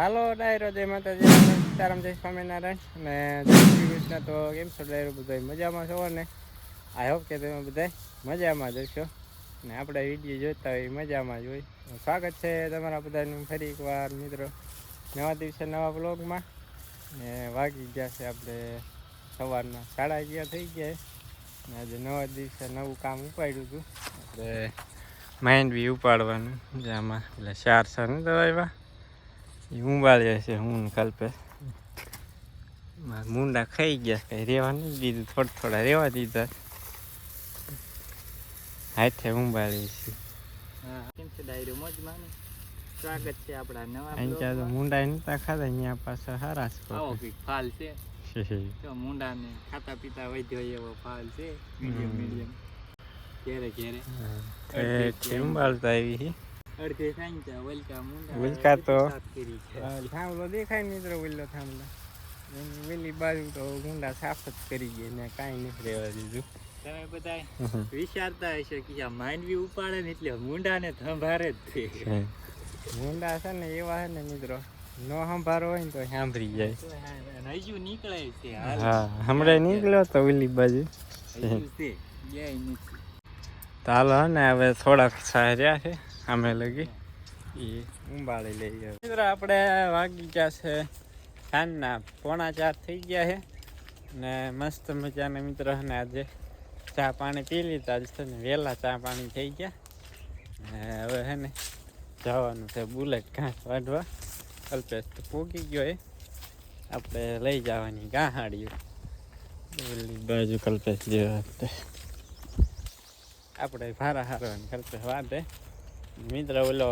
હાલો ડાયરો જય માતાજી. સીતારામ જય સ્વામિનારાયણ અને જય શ્રી કૃષ્ણ. તો કેમ છો ડાયરો બધા મજામાં છો ને? આઈ હોપ કે તમે બધા મજામાં જ હશો. ને આપણે વીડિયો જોતા હોય મજામાં જ હોય. સ્વાગત છે તમારા બધાનું ફરી એકવાર, મિત્રો. નવા દિવસે નવા બ્લોગમાં ને વાગી ગયા છે આપણે સવારના સાડા અગિયાર થઈ ગયા ને આજે નવા દિવસે નવું કામ ઉપાડ્યું હતું. આપણે માઇન્ડ બી ઉપાડવાનું આમાં એટલે ચાર છે ને દવાઈમાં એ ઉંબાળ્યા છે હું ને કલ્પે મારા મુંડા ખાઈ ગયા કઈ રહેવા નહીં દીધું થોડા થોડા રહેવા દીધા હાથે ઉંબાળી છે હા કેમ છે ડાયરો મોજમાં ને સ્વાગત છે આપણા નવા અહીં ત્યાં તો બ્લોગમાં. મુંડા નતા ખાધા અહીંયા પાછા હારા આવો કંઈક ફાલ છે છે જો મુંડાને ખાતા પીતા વધ્યો એવો ફાલ છે મીડિયમ હમ. મીડિયમ ઘેરે ઘેરે એ ઉંબાળતા આવી છે અડધે સાંજ્યા વલકા મુંડા વલકા તો- થાંભલો દેખાય ને મિત્રો ઓલો થાંભલો. વેલી બાજુ તો ગુંડા સાફ જ કરી ગયા ને કાંઈ નથી રહેવા દીધું. તમે બધા વિચારતા હશો કે આ માંડવી ઉપાડે ને એટલે મુંડાને સંભારે જ છે. મુંડા છે ને એવા છે ને મિત્રો નો સંભારો હોય ને તો સાંભળી જાય. હજુ નીકળે છે હા હમણાં નીકળ્યો તો ઓલી બાજુ. હજુ છે તો હાલો ને હવે થોડાક સારા રહ્યા છે. અમે લગી. એ ઉંબાળી લઈએ મિત્રો, આપણે વાગી ગયા છે સાંજના. પોણા ચાર થઈ ગયા છે. ને મસ્ત મજાના મિત્રો ને આજે ચા પાણી પી લીધા. જ છે ને વહેલા ચા પાણી થઈ ગયા. ને હવે હે ને જવાનું છે બુલેટ ઘાસ વાઢવા. કલ્પેશ તો પોગી ગયો એ આપણે લઈ જવાની ગાહાડીઓ. બાજુ કલ્પેશ જેવા આપણે ભારા હારવાની કલ્પેશ વાટે મિત્ર ઓલો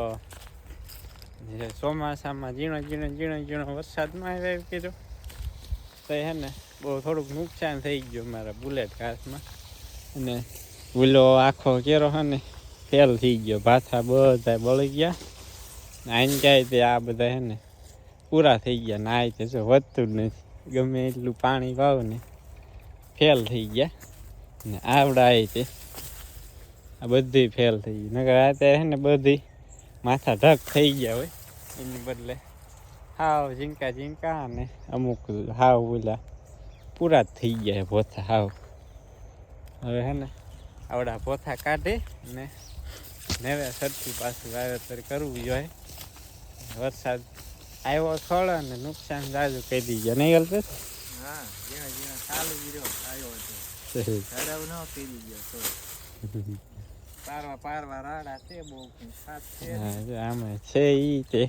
ચોમાસામાં ઝીણો ઝીણો ઝીણો ઝીણો વરસાદમાં આવ્યા કીધું. તો હે ને, બહુ થોડુંક નુકસાન થઈ ગયું મારા બુલેટ કારમાં અને ઓલો આખો કેરો હે ને, ફેલ થઈ ગયો. ભાથા બધા બળી ગયા. જાય તે આ બધા હે ને, પૂરા થઈ ગયા. ને આ તે જો વધતું જ નથી. ગમે એટલું પાણી વાવ ને ફેલ થઈ ગયા. ને આવડા આવી તે. આ બધી ફેલ થઈ ગઈ. નકર અત્યારે હે ને બધી માથા ઢક થઈ ગયા હોય એની બદલે. હાવ ઝીંકા ઝીંકા અને અમુક હાવ ઓલા પૂરા થઈ ગયા પોથા ભોથા હાવ. હવે હે ને આવડા ભોથા કાઢી ને નેવે સરખી પાછું વાવેતર કરવું જોઈએ વરસાદ આવ્યો થોડો ને નુકસાન જાજુ કહી દી ગયા નહીં ગલપેશ હા જીણા ઝીણા ચાલુ ગીરો આવ્યો હતો. ખરાબ ન કહી ગયો તો આમાં છે ઈ તે.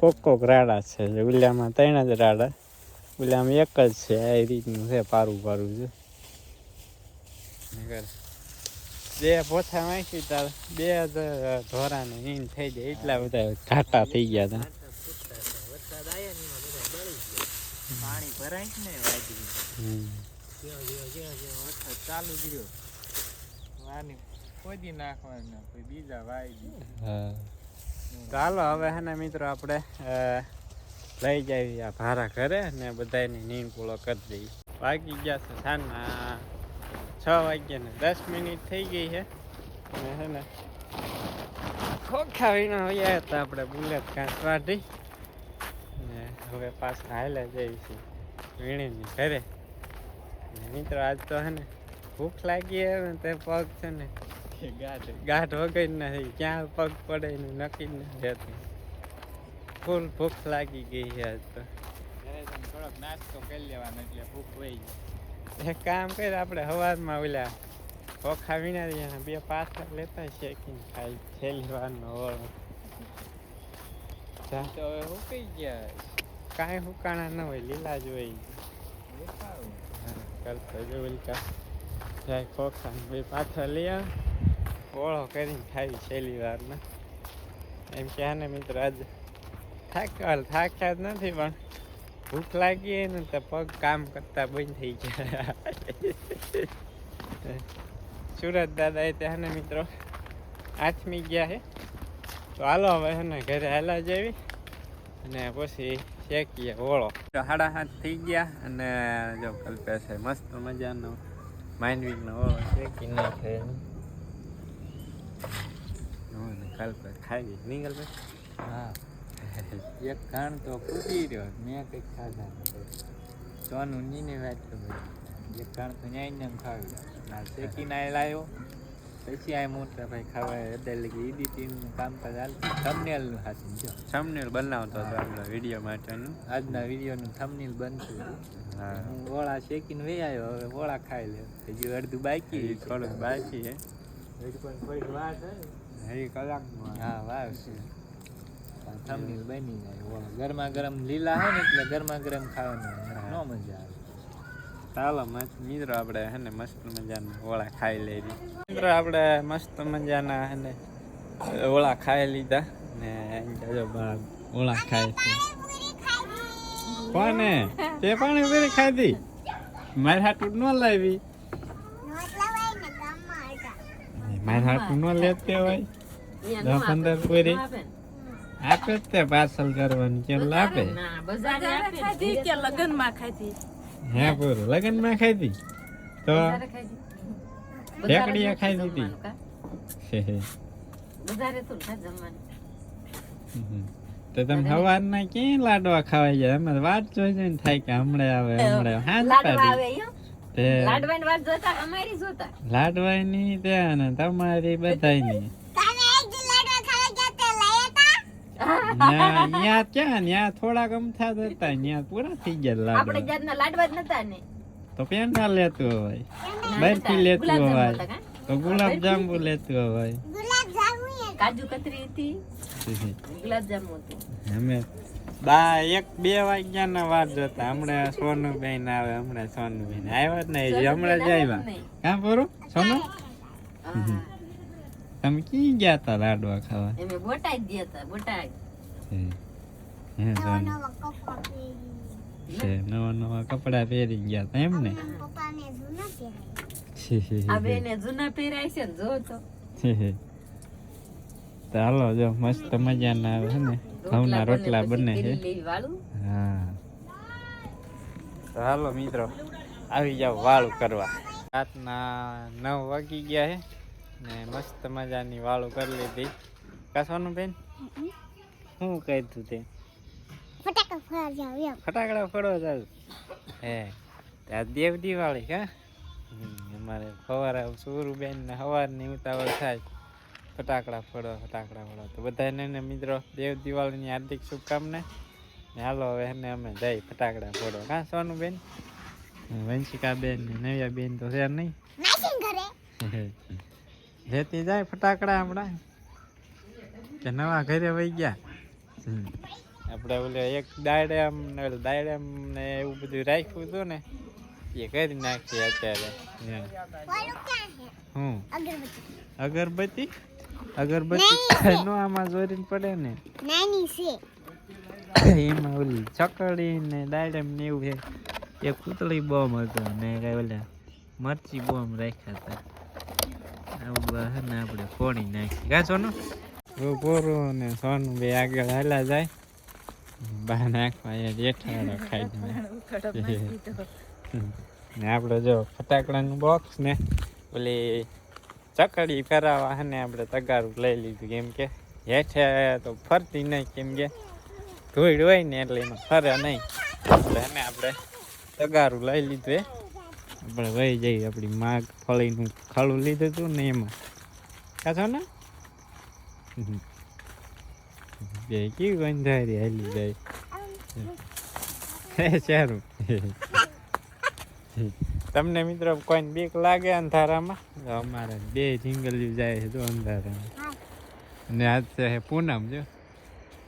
કોક કોક રાડા છે ઓલામાં ત્રણ જ રાડા. ઓલામાં એક જ છે આ રીતનું છે પારું પારું છે. બે પોથા વાંચી તાર બે જ ઢોરાને નીન થઈ જાય એટલા બધા ઘાટા થઈ ગયા હતા પાણી ભરાય ને વાગી ચાલુ કર્યો. વાની નાખવાના કોઈ બીજા વાઈ ચાલો હવે હે ને મિત્રો આપણે લઈ જઈએ આ ભારા ઘરે ને બધાની નીંદ પૂળો કરી દઈએ. વાગી ગયા છે સાંજના છ વાગ્યા ને દસ મિનિટ થઈ ગઈ છે. અને હે ને ખોખા વીણા વયા હતા આપણે બુલેટ ઘાસ વાઢી ને હવે પાછા હાલે જઈશું વીણીની ઘરે. ને મિત્રો આજ તો હે ને ભૂખ લાગી હે ને તે પગ છે ને ગાંઠ વગર નથી ક્યાં પગ પડે એનું નક્કી નથી રહેતું. ફૂલ ભૂખ લાગી ગઈ છે આજ તો. થોડોક નાસ્તો કરી લેવાનો એટલે ભૂખ વહી જાય એક કામ કર આપણે હવારમાં ઓલા વિના રહ્યા બે પાથરા લેતા શેકીને ખાઈ છેલ્લી વારનો જા. તો હવે હુકાઈ ગયા. કાંઈ હુકાણા ન હોય લીલા જ હોય. કરતો જો ઓલકા. જાય ખોખા બે પાથરા લઈ આવે. ઓળો કરીને ખાવી છેલ્લી વારમાં. એમ કે ને મિત્ર આજે થાક્યા થાક્યા જ નથી, પણ ભૂખ લાગી ને તો પગ કામ કરતા બંધ થઈ ગયા સુરત દાદા એ ત્યાં ને મિત્રો આથમી ગયા છે. તો હાલો હવે એને ઘરે હાલા જેવી અને પછી શેકીએ ઓળો. તો સાડા સાત થઈ ગયા અને જો કલ્પે છે મસ્ત મજાનો માંડવીનો ઓળો શેકી નાખે કલ્પે ખાઈ નહીં કલ્પે હા. એક ખાણ તો ફૂટી રહ્યો. મેં કંઈક ખાધા. સોનું નીને વાત ખબર એક ખાણ તો ન્યાય ને ખાવી. ના શેકીને આ લાવ્યો પછી આ મોટા ભાઈ ખાવા એટલે લગી. એડિટિંગનું કામકાજ હાલતું થંબનેલનું હાથું જો. થમનેલ બનાવતો હતો આપણો વીડિયો માટેનું. આજના વિડીયોનું થમનેલ બનતું હા. હું ઓળા શેકીને વહી આવ્યો. હવે ઓળા ખાઈ લે. હજી અડધું બાકી થોડુંક બાકી છે. હજી પણ થોડીક વાર છે ને. એ કલાકમાં હા વાવ છે. થંબનેલ બની જાય ગરમા ગરમ લીલા હોય ને એટલે ગરમા ગરમ ખાવાનું નો મજા આવે. ચાલો મસ્ત મિત્રો આપણે હે ને મસ્ત મજાના ઓળા ખાઈ લઈ મિત્રો આપણે મસ્ત મજાના હે ને ઓળા ખાઈ લીધા ને ઓળા ખાય છે. કોને? તે પાણી પૂરી ખાધી? મારે હાટું ન લાવી. મારે હાટું ન લેતે હોય? દસ પંદર પૂરી આપે જ તે પાર્સલ કરવાની કેમ લાપે ખાધી કે લગ્નમાં ખાધી? હે પૂરું લગનમાં ખાધી. તો ઢેકડીએ ખાઈ દીધી. તો તમે સવાર ના ક્યાં લાડવા ખાવાય જાય અમે વાત જોઈ જોઈને થાય કે હમણાં આવે હમણાં હાથ પાડી તે લાડવાયની ત્યાં ને તમારી બધાયની ન્યા ક્યાં ન્યા થોડાક અમથા જ હતા ન્યા પૂરા થઈ ગયા આપણે જાતના લાડવા જ નતા ને. તો પેંડા લેતું હોય બરફી લેતું હોય તો ગુલાબ જાંબુ લેતું હોય. કાજુ કતરી હતી ગુલાબ જાંબુ હતું. અમે બા એક બે વાગ્યા ના વાત જતા. હમણાં સોનું બેન આવે હમણાં સોનું બેન આવ્યા જ નહીં હમણાં જ આવ્યા. કાં પૂરું સોનું. તમે કી ગયા તા લાડવા ખાવા એમે બોટાઈ ગયા તા બોટાઈ હે હે નવા નવા કપડા પહેરી ગયા તા એમ ને છે, છે, આ છે, બેને જૂના પહેરાય છે જો તો હાલો જો મસ્ત મજાના આવે છે ને ઘઉંના રોટલા બને છે હા તો હાલો મિત્રો આવી જાવ વાળું કરવા રાતના નવ વાગી ગયા છે ને મસ્ત મજાની વાળું કરી લીધી. કસવાનું બેન? શું કીધું તે? ફટાકડા ફોડવા જાવ હે ત્યાં દેવ દિવાળી હા? અમારે સવારે સુરુબેન ને સવારની ઉતાવળ થાય. ફટાકડા ફોડો ફટાકડા ફોડો. તો બધાને એને મિત્રો દેવ દિવાળીની હાર્દિક શુભકામના. ને હાલો હવે એને અમે જઈ ફટાકડા ફોડો. હા સોનું બેન? વંશિકા બેન ને નવ્યા બેન તો છે નહીં? જેતી જાય ફટાકડા હમણાં. કે નવા ઘરે વહી ગયા. આપણે ઓલે એક દાયડમ ને દાડે આમ ને એવું બધું રાખ્યું હતું ને એ કરી નાખીએ અત્યારે. હું અગરબત્તી? અગરબત્તી નો આમાં જોરીને પડે ને. એમાં ઓલી ચકડી ને દાયડમ ને એવું છે. એક પૂતળી બોમ્બ હતો ને કઈ ઓલા મરચી બોમ્બ રાખ્યા હતા. છે ને આપણે ફોડી નાખી કા સોનું પોરું ને સોનું બે આગળ હાલા જાય. બહાર નાખવા એ જેઠાડો ખાઈ ને આપણે જો ફટાકડાનું બોક્સ ને ઓલી ચકડી ફેરાવા ને આપણે તગારું લઈ લીધું. કેમ કે હેઠે તો ફરતી નહીં, કેમ કે ધોઈડ હોય ને એટલે એમાં ફરે નહીં. એટલે એને આપણે તગારું લઈ લીધું આપણે વહી જઈએ આપણી માગ ફળીનું ખાડું લીધું હતું ને એમાં. કાચો ને? બે કેવી ગંધારી હાલી જાય. હે સારું. તમને મિત્રો કોઈને બીક લાગે અંધારામાં? અમારે બે જિંગલિયું જાય છે તો અંધારામાં. અને આજ છે પૂનમ જો.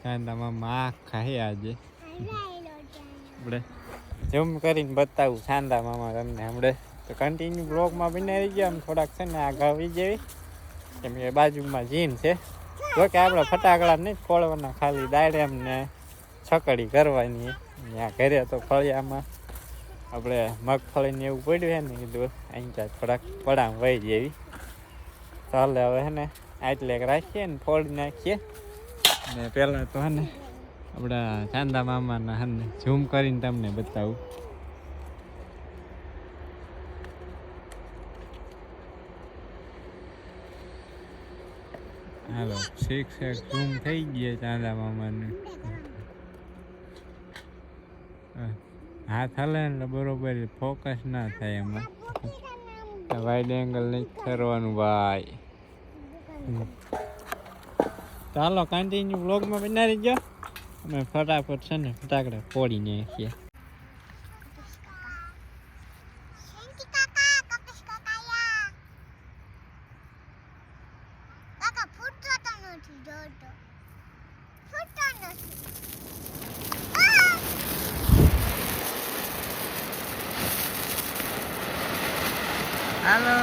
શાંતામાં આખા ખાઈ આજે. આપણે ઝૂમ કરીને બતાવું સાંદા મામા તમને હમણાં. તો કન્ટિન્યુ બ્લોગમાં બનાવી ગયા આમ થોડાક છે ને આગળ આવી જેવી. કેમ કે બાજુમાં જીન છે. જો કે આપણે ફટાકડા નહીં ફોડવાના, ખાલી દાયડેમ ને છકડી કરવાની. ત્યાં ઘરે તો ફળિયામાં આપણે મગફળીને એવું પડ્યું છે ને કીધું અહીં ત્યાં થોડાક પડામ વહી જેવી. ચાલે હવે હે ને આટલે રાખીએ ને, ફોડી નાખીએ. ને પહેલાં તો હે ને આપણા ચાંદા મામાના હે ને ઝૂમ કરીને તમને બતાવું. હાલો એક્સ ઝૂમ થઈ ગયા ચાંદા મામાને. હાથ હલે એટલે બરોબર ફોકસ ના થાય એમાં. વાઈડ એંગલ નહીં કરવાનું ભાઈ. ચાલો કન્ટિન્યુ બ્લોગમાં બનાવી ગયો? અમે ફટાફટ છે ને ફટાકડા ફોડીને છીએ. Hello, kakak, kapis kakak Kakak putra તો નથી જોતો પુત્ર નથી આ! હાલો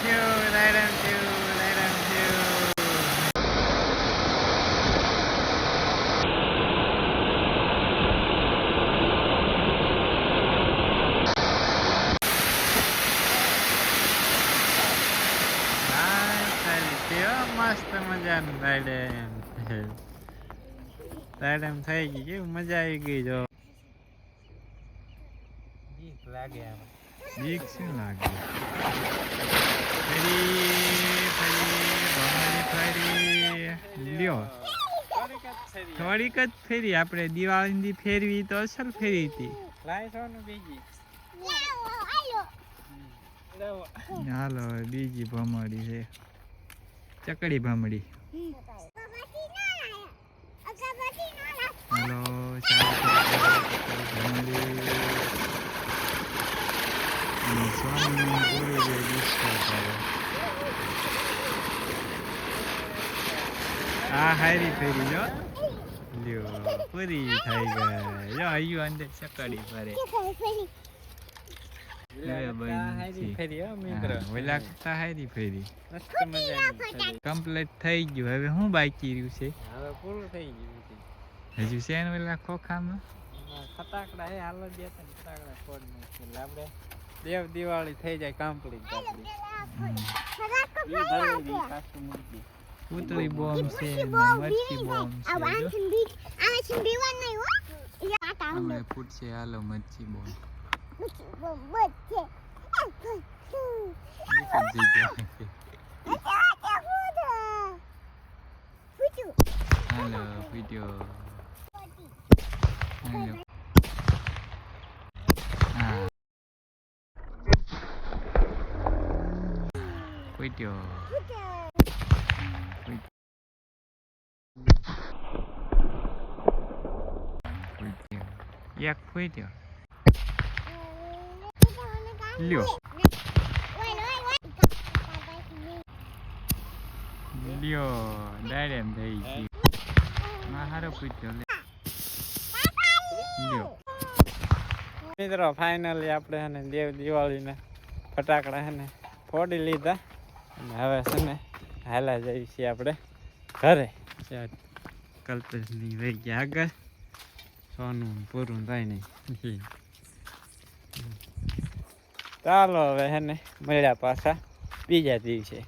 શિવ રાયરામ શિવ રાયરામ શિવ હાય, મસ્ત મજાનું થઈ ગઈ કેવું મજા આવી ગઈ જો. બીક લાગે આમ. બીક શું લાગે? ફરી ફરી ભમરી ફરી. લ્યો. થોડીક જ ફેરી. આપણે. દિવાળીની ફેરવી તો અસલ ફેરી હતી. બીજી. હાલો બીજી ભમડી છે. ચકડી ભામડી હેલો સ્વામીની પૂરી આ હારી ફેરી જો. લ્યો પૂરી થઈ ગઈ. જો અહીંયા અંદર ચકડી ફરે. કમ્પ્લીટ થઈ ગયું હવે શું બાકી રહ્યું છે હવે પૂરું થઈ ગયું છે. હજુ છે ને ખોખામાં ફટાકડા હે હાલો દે તને ફટાકડા ફોડ આપણે દેવ દિવાળી થઈ જાય કમ્પ્લીટ આપણી પૂતળી બોમ્બ છે મરચી બોમ્બ છે. હમણે ફૂટશે હાલો મરચી બોમ્બ Bobot. નીકળી જગ્યા હાલો વીડિયો હાલો હા વીડિયો એક વીડિયો લ્યો લ્યો ડાયરેમ થઈ ગઈ માં હારો પૂછ્યો લ્યો મિત્રો ફાઇનલી આપણે છે ને દેવ દિવાળીના ફટાકડા છે ને ફોડી લીધા. અને હવે છે ને હાલા જઈએ છીએ આપણે ઘરે. કલ્પેશની વહી ગયા આગળ. સોનું પૂરું થાય નહીં. ચાલો હવે હે ને મળ્યા પાછા. બીજા દિવસે.